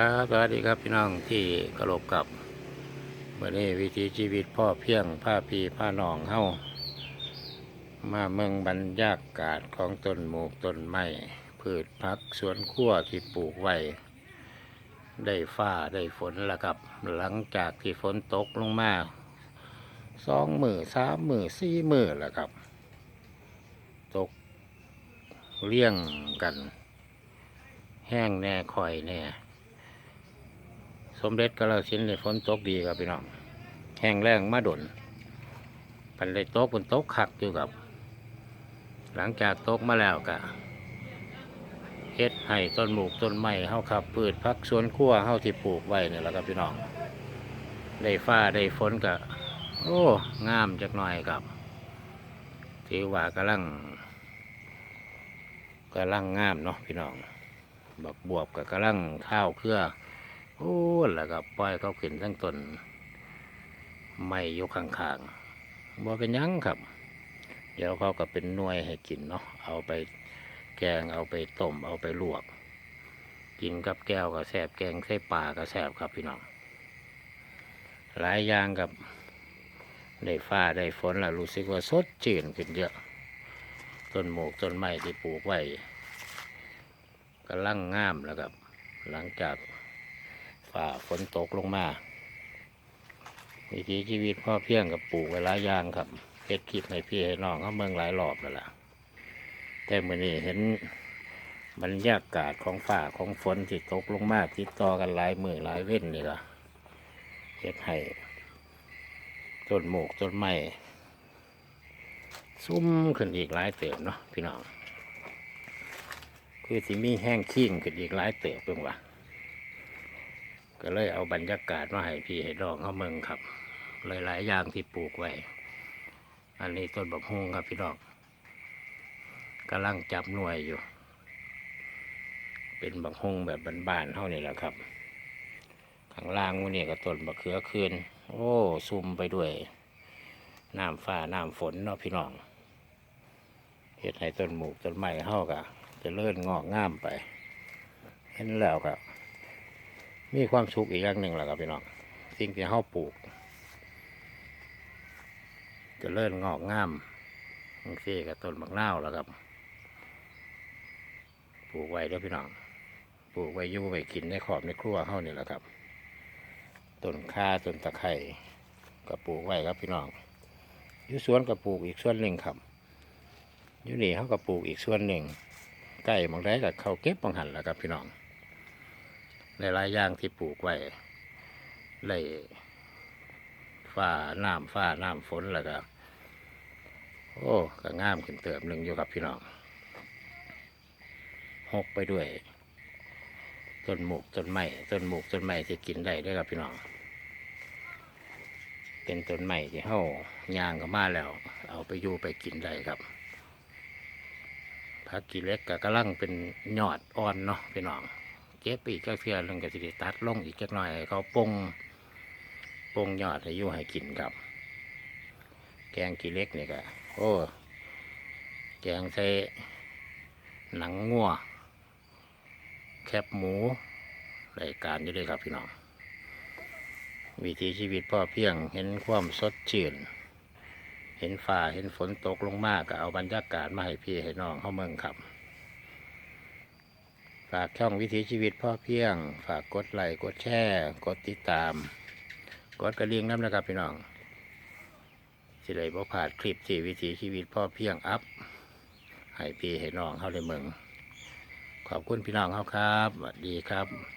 ครับสวัสดีครับพี่น้องที่กระลบกับวันนี้วิถีชีวิตพ่อเพียงผ้าพีผ้าหนองเฮามาเมืองบรรยากาศของต้นหมูกต้นไม้พืชพักสวนครัวที่ปลูกไว้ ได้ฟ้าได้ฝนแล้วครับ หลังจากที่ฝนตกลงมาสองมือสามมือสี่มือแล้วครับ ตกเลี่ยงกัน แห้งแน่คอยแน่ สมเด็จกระสินธุ์นี่ฝนตกดีครับพี่น้องแห้งแรงมาดนปันเลยตกบนตกขักอยู่กับ หลังจากตกมาแล้วก็เฮ็ดให้ต้นหมูกต้นไม้เฮาครับพืชพักสวนครัวเฮาที่ปลูกไว้นี่แหละครับพี่น้อง ได้ฟ้าได้ฝนก็โอ้งามจักหน่อยครับถือว่ากำลังกำลังงามเนาะพี่น้องบักบวบกับกำลังข้าวเครือ โอ้แล้วก็ปล่อยเขาขึ้นทั้งต้นไม่ยกข้างๆบ่เป็นยังครับ เดี๋ยวเขาก็เป็นหน่วยให้กินเนาะเอาไปแกงเอาไปต้มเอาไปลวก กินกับแก้วก็แสบแกงใส่ปลาก็แสบครับพี่น้องหลายอย่างกับได้ฟ้าได้ฝนแล้วรู้สึกว่าสดชื่นขึ้นเยอะต้นหมกต้นไม้ที่ปลูกไว้กำลังงามแล้วครับ หลังจาก ฝ่าฝนตกลงมาวิถีชีวิตพ่อเพียงกับปลูกไว้หลายย่างครับเฮ็ดคลิปให้พี่ให้น้องเขาเมืองหลายรอบแล้วล่ะ แต่เมื่อนี้เห็นบรรยากาศของฝ่าของฝนที่ตกลงมาติดต่อกันหลายมือหลายเว้นนี่ล่ะเฮ็ดให้ต้นหมกต้นไม้ซุ่มขึ้นอีกหลายเติบเนาะพี่น้อง คือสิมีแห้งขิ้งขึ้นอีกหลายเติบเพิ่งว่า ก็เลยเอาบรรยากาศมาให้พี่ให้ดองเข้าเมืองครับ หลายๆอย่างที่ปลูกไว้ อันนี้ต้นบักฮุงครับพี่น้องกำลังจับหน่วยอยู่ เป็นบักฮุงแบบบานๆเท่านี้แหละครับ ข้างล่างวันนี้ก็ต้นบักเขือคืน โอ้ซุ่มไปด้วยน้ำฟ้าน้ำฝนเนาะพี่น้องเห็ดให้ต้นหมูกต้นไม้เฮากะจะเลื่อนงอกงามไป เห็นแล้วครับ มีความสุขอีกอย่างหนึ่งแหละครับพี่น้องสิ่งที่เฮาปลูกจะเลื่อนงอกงามบางทีกับต้นบักนาวแล้วครับปลูกไว้เด้อพี่น้องปลูกไว้ยู่ไว้กินในขอบในครัวเฮานี่แหละครับต้นข่าต้นตะไคร่ก็ปลูกไว้ครับพี่น้องอยู่สวนก็ปลูกอีกส่วนหนึ่งครับอยู่นี่เขาก็ปลูกอีกส่วนหนึ่งใกล้บางไดกับเขาเก็บบางหันแหละครับพี่น้อง หลายอย่างที่ปลูกไว้ไล่ฝ้าน้ำฝ้าน้ำฝนแล้วก็โอ้ก็งามขึ้นเติมหนึ่งอยู่กับพี่น้องหกไปด้วยต้นหมูกต้นไม้ต้นหมูกต้นไม้ที่กินได้ด้วยครับพี่น้อง เป็นต้นไม้ที่เฮาย่างก็มาแล้ว เอาไปอยู่ไปกินได้ครับผักกีเล็กก็กำลังเป็นยอดอ่อนเนาะพี่น้อง เก็บอีกก็เพื่อเรื่องกสิได้ตัดลงอีกจักหน่อยให้เขาปงปงยอดให้อยู่ให้กินครับ แกงกีเล็กนี่ก็โอ้แกงใส่หนังงัวแคบหมูรายการอยู่เลยครับพี่น้องวิถีชีวิตพ่อเพียงเห็นความสดชื่น เห็นฟ้าเห็นฝนตกลงมากก็เอาบรรยากาศมาให้พี่ให้น้องเข้าเมืองครับ ฝากช่องวิถีชีวิตพ่อเพียง ฝากกดไลค์กดแชร์กดติดตาม กดกระดิ่งน้ำนะครับพี่น้องสิได้บ่ผ่าดคลิปที่วิถีชีวิตพ่อเพียงอัพให้พี่ให้น้องเข้าในเมืองขอบคุณพี่น้องเขาครับสวัสดีครับ